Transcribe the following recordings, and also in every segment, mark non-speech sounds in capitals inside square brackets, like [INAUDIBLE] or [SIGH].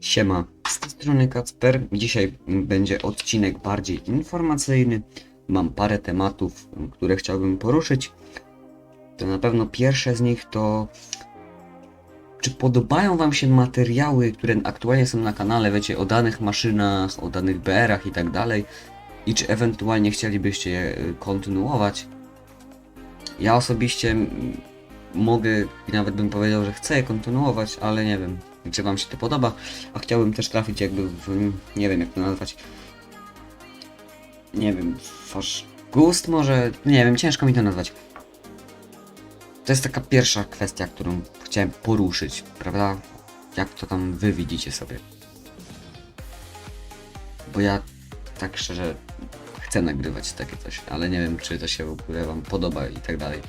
Siema, z tej strony Kacper. Dzisiaj będzie odcinek bardziej informacyjny. Mam parę tematów, które chciałbym poruszyć. To na pewno pierwsze z nich to czy podobają Wam się materiały, które aktualnie są na kanale, wiecie, o danych maszynach, o danych BR-ach i tak dalej i czy ewentualnie chcielibyście je kontynuować? Ja osobiście mogę i nawet bym powiedział, że chcę kontynuować, ale nie wiem, czy Wam się to podoba, a chciałbym też trafić jakby w, nie wiem jak to nazwać, nie wiem, wasz gust może, nie wiem, ciężko mi to nazwać. To jest taka pierwsza kwestia, którą chciałem poruszyć, prawda? Jak to tam wy widzicie sobie? Bo ja tak szczerze chcę nagrywać takie coś, ale nie wiem, czy to się w ogóle wam podoba i tak dalej.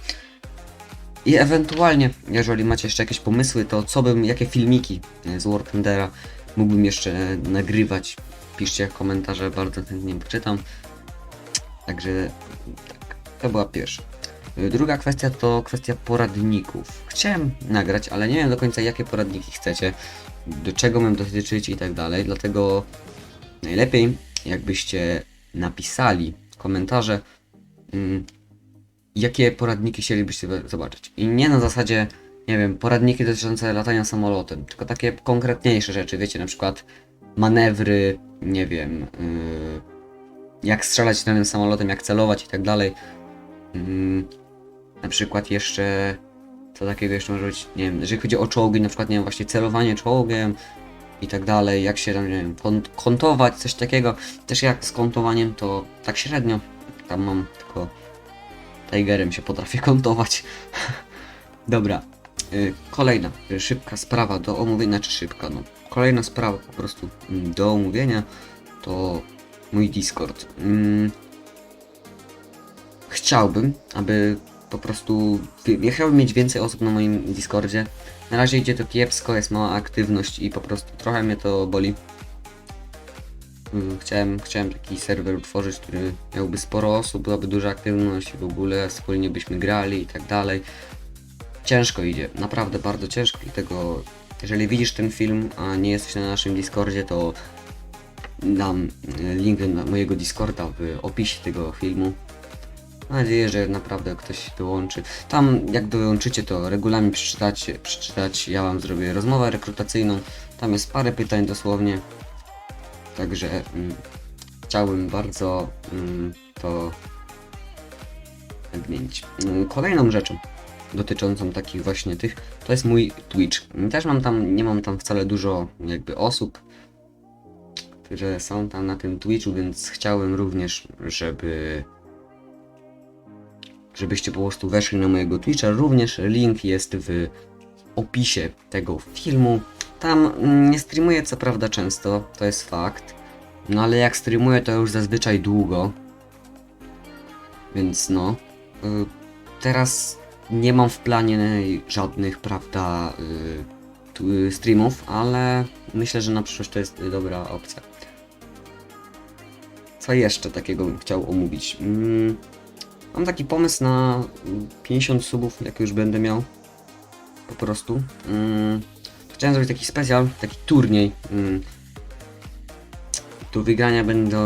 I ewentualnie, jeżeli macie jeszcze jakieś pomysły, to co bym, jakie filmiki z War Thundera mógłbym jeszcze nagrywać, piszcie komentarze, bardzo chętnie poczytam. Także tak, to była pierwsza. Druga kwestia to kwestia poradników. Chciałem nagrać, ale nie wiem do końca jakie poradniki chcecie, do czego mam dotyczyć i tak dalej, dlatego najlepiej jakbyście napisali komentarze, mm, jakie poradniki chcielibyście zobaczyć. I nie na zasadzie, nie wiem, poradniki dotyczące latania samolotem, tylko takie konkretniejsze rzeczy, wiecie, na przykład manewry, nie wiem, yy, jak strzelać danym samolotem, jak celować i tak dalej. Mm, na przykład jeszcze, co takiego jeszcze może być, nie wiem, jeżeli chodzi o czołgi, na przykład, nie wiem, właśnie celowanie czołgiem i tak dalej, jak się tam, nie wiem, kont- kontować, coś takiego. Też jak z kontowaniem, to tak średnio, tam mam tylko Tigerem się potrafię kontować. [LAUGHS] Dobra, y, kolejna y, szybka sprawa do omówienia, czy szybka, no. Kolejna sprawa po prostu mm, do omówienia to mój Discord. Mm, chciałbym, aby po prostu. Ja chciałbym mieć więcej osób na moim Discordzie. Na razie idzie to kiepsko, jest mała aktywność i po prostu trochę mnie to boli. Mm, Chciałem, chciałem taki serwer utworzyć, który miałby sporo osób, byłaby duża aktywność i w ogóle wspólnie byśmy grali i tak dalej. Ciężko idzie, naprawdę bardzo ciężko, dlatego jeżeli widzisz ten film, a nie jesteś na naszym Discordzie, to dam e, link do mojego Discorda w opisie tego filmu. Mam nadzieję, że naprawdę ktoś dołączy. Tam jak dołączycie, to regulamin przeczytacie, przeczytać. Ja wam zrobię rozmowę rekrutacyjną. Tam jest parę pytań dosłownie. Także mm, chciałbym bardzo mm, to nadmienić. Mm, Kolejną rzeczą dotyczącą takich właśnie tych, to jest mój Twitch. Też mam tam, nie mam tam wcale dużo jakby osób, które są tam na tym Twitchu, więc chciałem również, żeby żebyście po prostu weszli na mojego Twitcha. Również link jest w opisie tego filmu. Tam mm, nie streamuję co prawda często, to jest fakt. No ale jak streamuję to już zazwyczaj długo. Więc no. y, Teraz nie mam w planie żadnych, prawda, y, y, streamów, ale myślę, że na przyszłość to jest dobra opcja. Co jeszcze takiego bym chciał omówić? Mm, Mam taki pomysł na mm, 50 subów, jak już będę miał. Po prostu. Chciałem zrobić taki specjal, taki turniej. Mm, Do wygrania będą.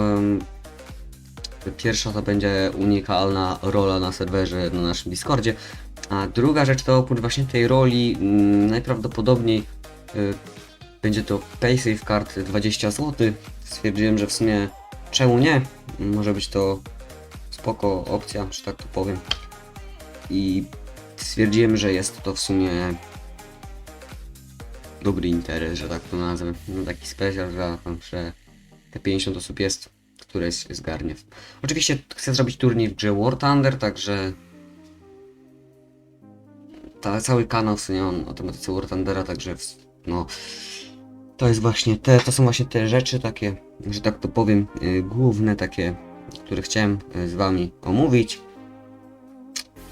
Pierwsza to będzie unikalna rola na serwerze na naszym Discordzie. A druga rzecz to oprócz właśnie tej roli mm, najprawdopodobniej y, będzie to PaySafe Card 20 zł. Stwierdziłem, że w sumie czemu nie? Może być to spoko opcja, że tak to powiem. I stwierdziłem, że jest to w sumie dobry interes, że tak to nazwę. No taki specjal, że, że te 50 osób jest, które się zgarnie. Oczywiście chcę zrobić turniej w grze War Thunder, także ta, cały kanał w sumie on o tematyce War Thundera, także w, no to jest właśnie te, to są właśnie te rzeczy takie, że tak to powiem, y, główne takie które chciałem e, z Wami omówić.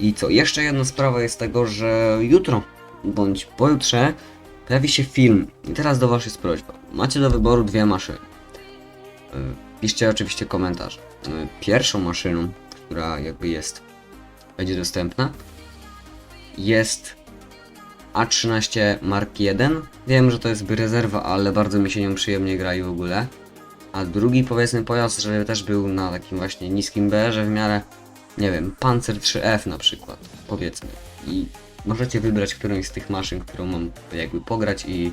I co, jeszcze jedna sprawa jest tego, że jutro bądź pojutrze pojawi się film. I teraz do Was jest prośba. Macie do wyboru dwie maszyny. Piszcie oczywiście komentarz. Pierwszą maszyną, która jakby jest, będzie dostępna, jest A13 Mark 1. Wiem, że to jest rezerwa, ale bardzo mi się nią przyjemnie gra i w ogóle. A drugi powiedzmy pojazd, żeby też był na takim właśnie niskim BR-ze w miarę, nie wiem, Panzer 3F na przykład, powiedzmy. I możecie wybrać którąś z tych maszyn, którą mam jakby pograć i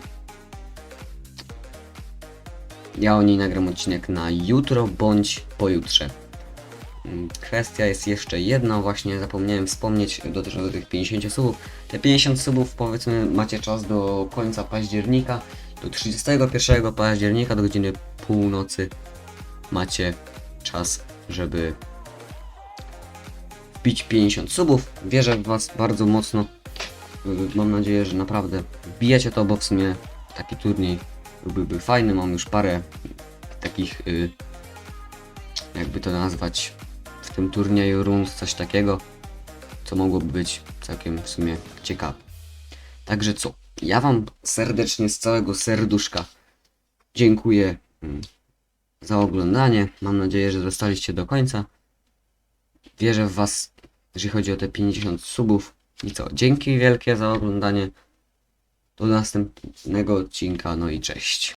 ja o niej nagram odcinek na jutro bądź pojutrze. Mm, Kwestia jest jeszcze jedna, właśnie zapomniałem wspomnieć dotycząca tych 50 subów. Te 50 subów powiedzmy macie czas do końca października, do 31 października do godziny północy macie czas, żeby wbić 50 subów. Wierzę w Was bardzo mocno. Mam nadzieję, że naprawdę wbijacie to, bo w sumie taki turniej byłby fajny. Mam już parę takich, y, jakby to nazwać, w tym turnieju rund, coś takiego, co mogłoby być całkiem w sumie ciekawe. Także co? Ja Wam serdecznie z całego serduszka dziękuję mm, za oglądanie. Mam nadzieję, że zostaliście do końca. Wierzę w Was, jeżeli chodzi o te 50 subów. I co? Dzięki wielkie za oglądanie. Do następnego odcinka, no i cześć.